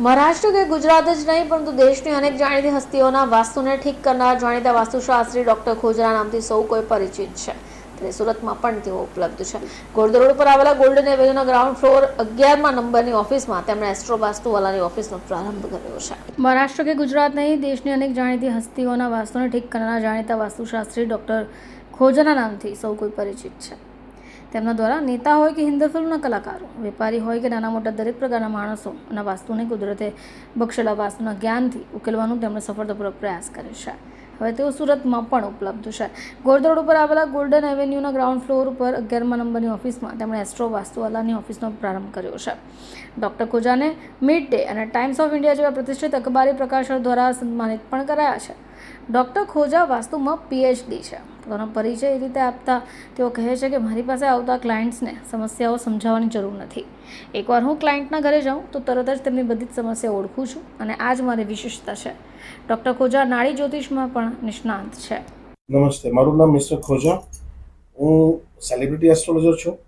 મહારાષ્ટ્ર કે ગુજરાત જ નહીં, પરંતુ દેશની અનેક જાણીતી હસ્તીઓના વાસ્તુને ઠીક કરનાર જાણીતા વાસ્તુશાસ્ત્રી ડોક્ટર ખોજરા નામથી સૌ કોઈ પરિચિત છે. ત્યારે સુરતમાં પણ તેઓ ઉપલબ્ધ છે. ગોળદ રોડ પર આવેલા ગોલ્ડન એવેન્યુના ગ્રાઉન્ડ ફ્લોર અગિયારમાં નંબરની ઓફિસમાં તેમણે એસ્ટ્રો વાસ્તુવાલાની ઓફિસનો પ્રારંભ કર્યો છે. મહારાષ્ટ્ર કે ગુજરાત નહીં, દેશની અનેક જાણીતી હસ્તીઓના વાસ્તુને ઠીક કરનાર જાણીતા વાસ્તુશાસ્ત્રી ડોક્ટર ખોજના નામથી સૌ કોઈ પરિચિત છે. તેમના દ્વારા નેતા હોય કે હિન્દી ફિલ્મના કલાકારો, વેપારી હોય કે નાના મોટા દરેક પ્રકારના માણસો અને વાસ્તુને કુદરતે બક્ષેલા વાસ્તુના જ્ઞાનથી ઉકેલવાનું તેમણે સફળતાપૂર્વક પ્રયાસ કર્યો છે. હવે તેઓ સુરતમાં પણ ઉપલબ્ધ છે. ગોરધોડ ઉપર આવેલા ગોલ્ડન એવેન્યુના ગ્રાઉન્ડ ફ્લોર ઉપર અગિયારમા નંબરની ઓફિસમાં તેમણે એસ્ટ્રો વાસ્તુવાલાની ઓફિસનો પ્રારંભ કર્યો છે. ડૉક્ટર ખોજાને, મિડ ડે અને ટાઈમ્સ ઓફ ઇન્ડિયા જેવા પ્રતિષ્ઠિત અખબારી પ્રકાશનો દ્વારા સન્માનિત પણ કરાયા છે. ડૉક્ટર ખોજા વાસ્તુમાં પીએચડી છે. પોતાનો પરિચય એ રીતે આપતા તેઓ કહે છે કે મારી પાસે આવતા ક્લાયન્ટ્સને સમસ્યાઓ સમજાવવાની જરૂર નથી. એકવાર હું ક્લાયન્ટના ઘરે જાઉં તો તરત જ તેમની બધી જ સમસ્યા ઓળખું છું અને આ જ મારી વિશેષતા છે. ડૉક્ટર ખોજા નાડી જ્યોતિષમાં પણ નિષ્ણાંત છે. નમસ્તે, મારું નામ મિસ્ટર ખોજા. હું સેલિબ્રિટી એસ્ટ્રોલોજર છું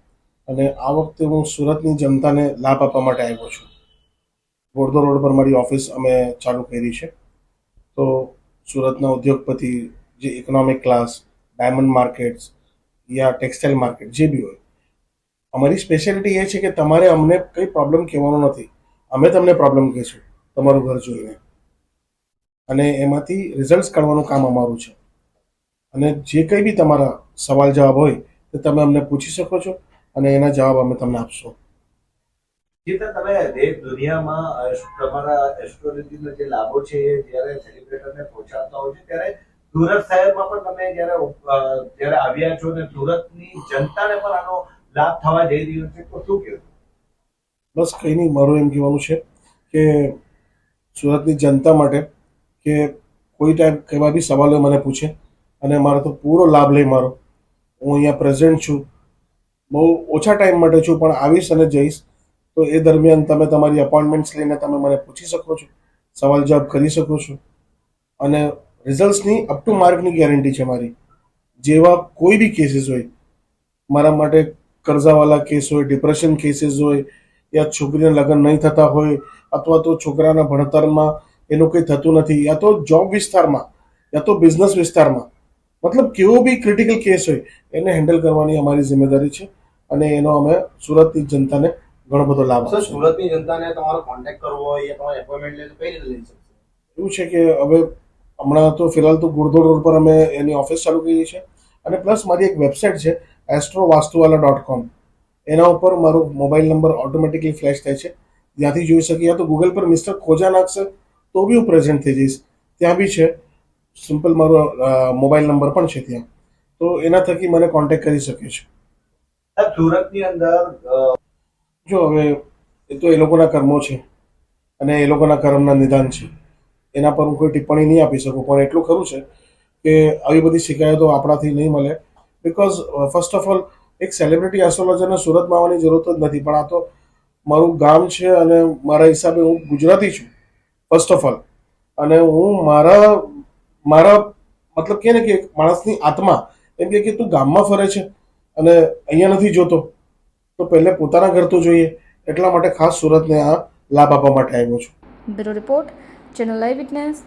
અને આ વખતે હું સુરતની જનતાને લાભ આપવા માટે આવ્યો છું. બોર્ડો રોડ પર મારી ઓફિસ અમે ચાલુ કરી છે. સુરતના ઉદ્યોગપતિ, જે ઇકોનોમિક ક્લાસ ડાયમંડ માર્કેટ્સ યા ટેક્સટાઇલ માર્કેટ જે બી હોય. અમારી સ્પેશિયાલિટી એ છે કે તમારે અમને કંઈ પ્રોબ્લેમ કહેવાનો નથી. અમે તમને પ્રોબ્લેમ કહીશું, તમારું ઘર જોઈને. અને એમાંથી રિઝલ્ટ કાઢવાનું કામ અમારું છે. અને જે કંઈ બી તમારા સવાલ જવાબ હોય, તે તમે અમને પૂછી શકો છો અને એના જવાબ અમે તમને આપશો. જે તમે દેશ દુનિયામાં તમારા એસ્ટ્રોલોજીના જે લાભો છે એ જ્યારે સેલિબ્રેટરને પહોંચાડતા હોય છે, ત્યારે સુરત શહેરમાં પણ તમે જ્યારે જ્યારે આવ્યા છો ને સુરતની જનતાને પણ આનો લાભ થવા જઈ રહ્યો છે, તો શું કહેવું? બસ કંઈ નહીં, મારું એમ કહેવાનું છે કે સુરતની જનતા માટે કે કોઈ ટાઈમ કેવા બી સવાલો મને પૂછે અને મારો તો પૂરો લાભ લઈ મારો. હું અહીંયા પ્રેઝન્ટ છું. બહુ ઓછા ટાઈમ માટે છું, પણ આવીશ અને જઈશ. તો એ દરમિયાન તમે તમારી અપોઇન્ટમેન્ટ્સ લઈને તમે મને પૂછી શકો છો, સવાલ જવાબ કરી શકો છો. અને રિઝલ્ટ્સની અપ ટુ માર્કની ગેરંટી છે મારી. જેવા કોઈ બી કેસીસ હોય, મારા માટે કરજાવાળા કેસ હોય ડિપ્રેશન કેસીસ હોય, યા છોકરીના લગ્ન નહીં થતા હોય, અથવા તો છોકરાના ભણતરમાં એનું કંઈ થતું નથી, યા તો જોબ વિસ્તારમાં, યા તો બિઝનેસ વિસ્તારમાં, મતલબ કેવો બી ક્રિટિકલ કેસ હોય, એને હેન્ડલ કરવાની અમારી જિમ્મેદારી છે અને એનો અમે સુરતની જનતાને ઘણો બધો લાભ સર સુરતની જનતાને તમારો કોન્ટેક્ટ કરવો હોય તમારે એપોઇન્ટમેન્ટ લે તો કઈ રીતે લઈ શકશે? એવું છે કે હવે હમણાં તો ફિલહાલ તો ગુડધોડ રોડ પર અમે એની ઓફિસ ચાલુ કરી છે અને પ્લસ મારી એક વેબસાઇટ છે એસ્ટ્રો વાસ્તુવાલા ડોટ કોમ એના ઉપર મારો મોબાઈલ નંબર ઓટોમેટિકલી ફ્લેશ થાય છે. ત્યાંથી જોઈ શકીએ. તો ગૂગલ પર મિસ્ટર ખોજા નાખશે તો બી હું પ્રેઝન્ટ થઈ જઈશ. ત્યાં બી છે. સિમ્પલ મારો મોબાઈલ નંબર પણ છે ત્યાં. તો એના થકી મને કોન્ટેક્ટ કરી શકે છે. સુરતની અંદર જો હવે એ તો એ લોકોના કર્મો છે અને એ લોકોના કર્મના નિદાન છે. એના પર હું કોઈ ટિપ્પણી નહીં આપી શકું, પણ એટલું ખરું છે કે આવી બધી શિકાયતો આપણાથી નહીં મળે. બિકોઝ ફર્સ્ટ ઓફ ઓલ એક સેલિબ્રિટી એસ્ટ્રોલોજરને સુરતમાં આવવાની જરૂરત જ નથી, પણ આ તો મારું ગામ છે અને મારા હિસાબે હું ગુજરાતી છું ફર્સ્ટ ઓફ ઓલ અને હું મારા મારા મતલબ કે ને કે માણસની આત્મા, એમ કે તું ગામમાં ફરે છે અને અહીંયા નથી જોતો. તો પહેલે પોતાના ઘર તો જોઈએ. એટલા માટે ખાસ સુરતને આ લાભ આપવા માટે આવ્યો છું. Bureau report, channel live witness.